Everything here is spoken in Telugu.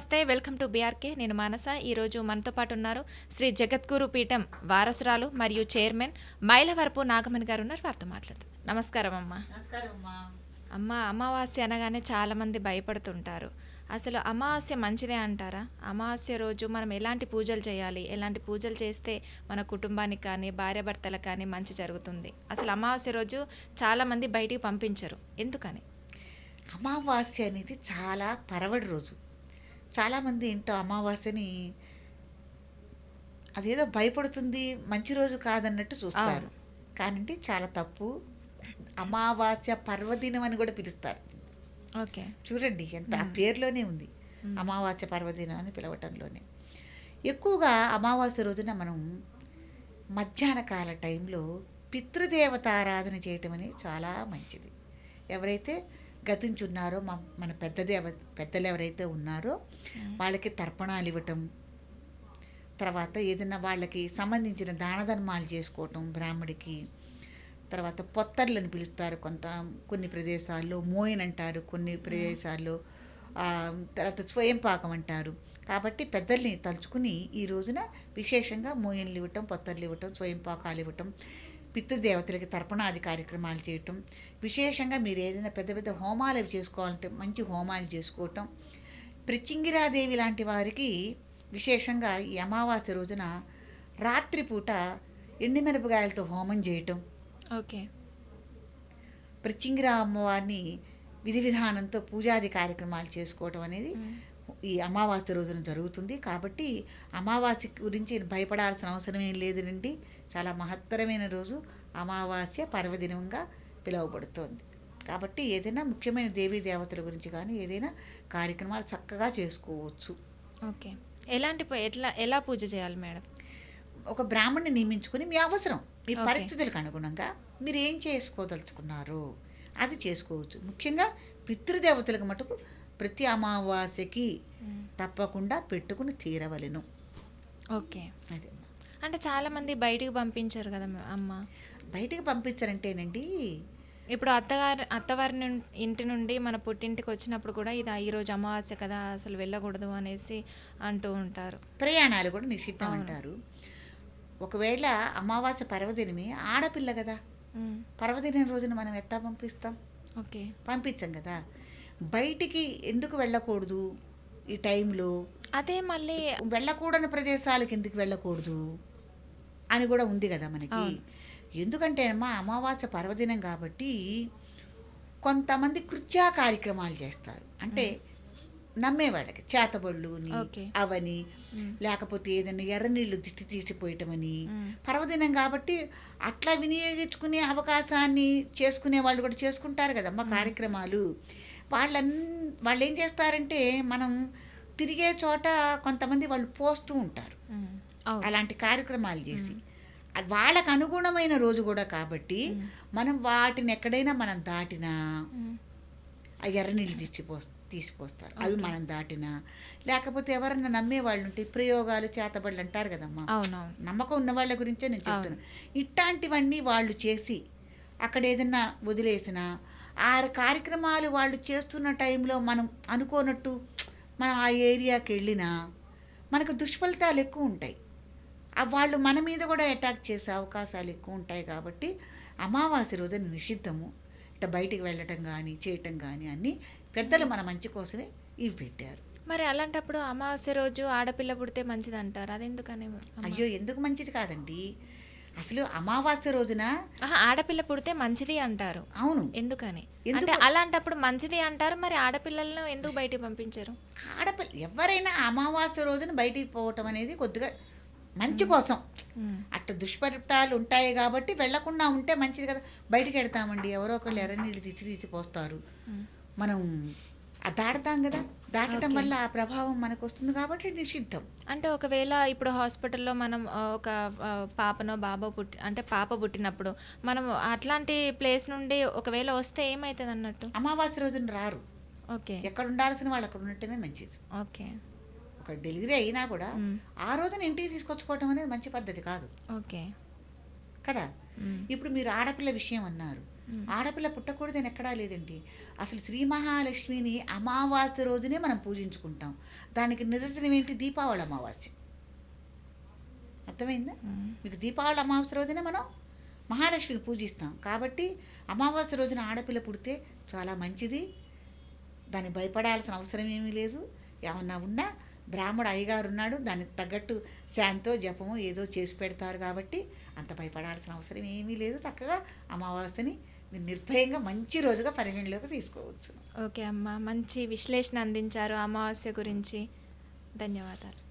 నమస్తే వెల్కమ్ టు బీఆర్కే. నేను మానస. ఈరోజు మనతో పాటు ఉన్నారు శ్రీ జగద్గురు పీఠం వారసురాలు మరియు చైర్మన్ మైలవరపు నాగమణి గారు ఉన్నారు. వారితో మాట్లాడతాం నమస్కారం అమ్మ. నమస్కారం అమ్మా. అమ్మ అమావాస్య అనగానే చాలామంది భయపడుతుంటారు. అసలు అమావాస్య మంచిదే అంటారా? అమావాస్య రోజు మనం ఎలాంటి పూజలు చేయాలి? ఎలాంటి పూజలు చేస్తే మన కుటుంబానికి కానీ భార్యాభర్తలకు కానీ మంచి జరుగుతుంది? అసలు అమావాస్య రోజు చాలామంది బయటికి పంపించరు. ఎందుకని? అమావాస్య అనేది చాలా పరవడి రోజు. చాలామంది ఇంట్లో అమావాస్యని అదేదో భయపడుతుంది మంచి రోజు కాదన్నట్టు చూస్తారు. కానండి చాలా తప్పు. అమావాస్య పర్వదినం అని కూడా పిలుస్తారు. ఓకే. చూడండి ఎంత ఆ పేరులోనే ఉంది. అమావాస్య పర్వదినం అని పిలవటంలోనే. ఎక్కువగా అమావాస్య రోజున మనం మధ్యాహ్న కాల టైంలో పితృదేవతారాధన చేయటం అనేది చాలా మంచిది. ఎవరైతే గతించున్నారో మా మన పెద్ద దేవ పెద్దలు ఎవరైతే ఉన్నారో వాళ్ళకి తర్పణాలు ఇవ్వటం తర్వాత ఏదైనా వాళ్ళకి సంబంధించిన దాన ధర్మాలు చేసుకోవటం బ్రాహ్మడికి తర్వాత పొత్తర్లని పిలుస్తారు కొంత కొన్ని ప్రదేశాల్లో మోయిన్ అంటారు కొన్ని ప్రదేశాల్లో తర్వాత స్వయం పాకం అంటారు. కాబట్టి పెద్దల్ని తలుచుకుని ఈ రోజున విశేషంగా మోయిన్లు ఇవ్వటం పొత్తర్లు ఇవ్వటం స్వయం పాకాలు ఇవ్వటం పితృదేవతలకి తర్పణాది కార్యక్రమాలు చేయటం విశేషంగా మీరు ఏదైనా పెద్ద పెద్ద హోమాలు చేసుకోవాలంటే మంచి హోమాలు చేసుకోవటం. ప్రచింగిరాదేవి లాంటి వారికి విశేషంగా ఈ అమావాస్య రోజున రాత్రిపూట ఎండిమిరపకాయలతో హోమం చేయటం. ఓకే. ప్రచింగిరా అమ్మవారిని విధి విధానంతో పూజాది కార్యక్రమాలు చేసుకోవటం అనేది ఈ అమావాస్య రోజున జరుగుతుంది. కాబట్టి అమావాస్య గురించి భయపడాల్సిన అవసరం ఏం లేదునండి చాలా మహత్తరమైన రోజు. అమావాస్య పర్వదినంగా పిలువబడుతోంది. కాబట్టి ఏదైనా ముఖ్యమైన దేవీ దేవతల గురించి కానీ ఏదైనా కార్యక్రమాలు చక్కగా చేసుకోవచ్చు. ఓకే. ఎలాంటి ఎట్లా ఎలా పూజ చేయాలి మేడం? ఒక బ్రాహ్మణ్ణి నియమించుకుని మీ అవసరం మీ. పరిస్థితులకు అనుగుణంగా మీరు ఏం చేసుకోదలుచుకున్నారు అది చేసుకోవచ్చు. ముఖ్యంగా పితృదేవతలకు మటుకు ప్రతి అమావాస్యకి తప్పకుండా పెట్టుకుని తీరవలెను. ఓకే. అదే. అంటే చాలా మంది బయటికి పంపించారు కదా అమ్మ? బయటికి పంపించారంటేనండి ఇప్పుడు అత్తగారి అత్తవారి ఇంటి నుండి మన పుట్టింటికి వచ్చినప్పుడు కూడా ఇది ఈరోజు అమావాస్య కదా అసలు వెళ్ళకూడదు అనేసి అంటూ ఉంటారు. ప్రయాణాలు కూడా నిషిద్ధం అంటారు. ఒకవేళ అమావాస్య పర్వదినమే ఆడపిల్ల కదా. పర్వదినం రోజున మనం ఎట్టా పంపిస్తాం? ఓకే. పంపించం కదా. బయటికి ఎందుకు వెళ్ళకూడదు ఈ టైంలో? అదే మళ్ళీ వెళ్ళకూడని ప్రదేశాలకు ఎందుకు వెళ్ళకూడదు అని కూడా ఉంది కదా మనకి. ఎందుకంటే అమ్మా అమావాస్య పర్వదినం కాబట్టి కొంతమంది కృత్యా కార్యక్రమాలు చేస్తారు. అంటే నమ్మే వాళ్ళకి చేతబళ్ళుని ఓకే. అవని లేకపోతే ఏదైనా ఎర్రనీళ్ళు దిష్టి తీసిపోయటమని. పర్వదినం కాబట్టి అట్లా వినియోగించుకునే అవకాశాన్ని చేసుకునే వాళ్ళు కూడా చేసుకుంటారు కదమ్మా కార్యక్రమాలు. వాళ్ళన్ వాళ్ళు ఏం చేస్తారంటే మనం తిరిగే చోట కొంతమంది వాళ్ళు పోస్తూ ఉంటారు. అలాంటి కార్యక్రమాలు చేసి. వాళ్ళకు అనుగుణమైన రోజు కూడా కాబట్టి మనం వాటిని ఎక్కడైనా మనం దాటినా ఎర్రనీళ్ళు తీసిపో తీసిపోస్తారు అవి మనం దాటినా. లేకపోతే ఎవరన్నా నమ్మే వాళ్ళు ఉంటే ప్రయోగాలు చేతబడులు అంటారు కదమ్మా. నమ్మకం ఉన్న వాళ్ళ గురించే నేను చెప్తున్నా. ఇట్లాంటివన్నీ వాళ్ళు చేసి అక్కడ ఏదన్నా వదిలేసిన ఆ కార్యక్రమాలు వాళ్ళు చేస్తున్న టైంలో మనం అనుకోనట్టు మనం ఆ ఏరియాకి వెళ్ళినా మనకు దుష్ఫలితాలు ఎక్కువ ఉంటాయి. వాళ్ళు మన మీద కూడా అటాక్ చేసే అవకాశాలు ఎక్కువ ఉంటాయి కాబట్టి అమావాస్య రోజున నిషిద్ధము. ఇట్లా బయటికి వెళ్ళటం కానీ చేయటం కానీ అన్నీ పెద్దలు మన మంచి కోసమే ఇవి పెట్టారు. మరి అలాంటప్పుడు అమావాస్య రోజు ఆడపిల్ల పుడితే మంచిది అంటారు అది ఎందుకని అమ్మ? అయ్యో ఎందుకు మంచిది కాదండి? అసలు అమావాస్య రోజున ఆడపిల్ల పుడితే మంచిది అంటారు. అవును. ఎందుకని? ఎందుకు? అంటే అలాంటప్పుడు మంచిది అంటారు మరి ఆడపిల్లలను ఎందుకు బయటికి పంపించారు? ఆడపిల్ల ఎవరైనా అమావాస్య రోజున బయటికి పోవటం అనేది కొద్దిగా మంచి కోసం. అట్ట దుష్ఫలితాలు ఉంటాయి కాబట్టి వెళ్ళకుండా ఉంటే మంచిది కదా. బయటికి వెళ్తామండి ఎవరో ఒకళ్ళు ఎర్రనీళ్ళు తీసి తీసి పోస్తారు. మనం దాడతాం కదా. దాటడం. వల్ల ఆ ప్రభావం మనకు వస్తుంది కాబట్టి నిషిద్ధం. అంటే ఒకవేళ ఇప్పుడు హాస్పిటల్లో మనం ఒక పాపనో బాబో పుట్టి అంటే పాప పుట్టినప్పుడు మనం అట్లాంటి ప్లేస్ నుండి ఒకవేళ వస్తే ఏమవుతుంది అన్నట్టు? అమావాస్య రోజున రారు. ఓకే. ఎక్కడ ఉండాల్సిన వాళ్ళు అక్కడ ఉండటమే మంచిది. ఓకే. ఒక డెలివరీ అయినా కూడా. ఆ రోజున ఇంటికి తీసుకొచ్చుకోవటం అనేది మంచి పద్ధతి కాదు. ఓకే. కదా. ఇప్పుడు మీరు ఆడపిల్ల విషయం అన్నారు. ఆడపిల్ల పుట్టకూడదని ఎక్కడా లేదండి. అసలు శ్రీ మహాలక్ష్మిని అమావాస్య రోజునే మనం పూజించుకుంటాం. దానికి నిదర్శనం ఏంటి? దీపావళి అమావాస్య. అర్థమైందా. మీకు దీపావళి అమావాస్య రోజునే మనం మహాలక్ష్మిని పూజిస్తాం. కాబట్టి అమావాస్య రోజున ఆడపిల్ల పుడితే చాలా మంచిది. దాన్ని భయపడాల్సిన అవసరం ఏమీ లేదు. ఏమన్నా ఉన్నా బ్రాహ్మడు అయ్యగారు ఉన్నాడు దానికి తగ్గట్టు శాంతో జపము ఏదో చేసి పెడతారు కాబట్టి అంత భయపడాల్సిన అవసరం ఏమీ లేదు. చక్కగా అమావాస్యని మీరు నిర్భయంగా మంచి రోజుగా పరిగణలోకి తీసుకోవచ్చు. ఓకే అమ్మ మంచి విశ్లేషణ అందించారు అమావాస్య గురించి. ధన్యవాదాలు.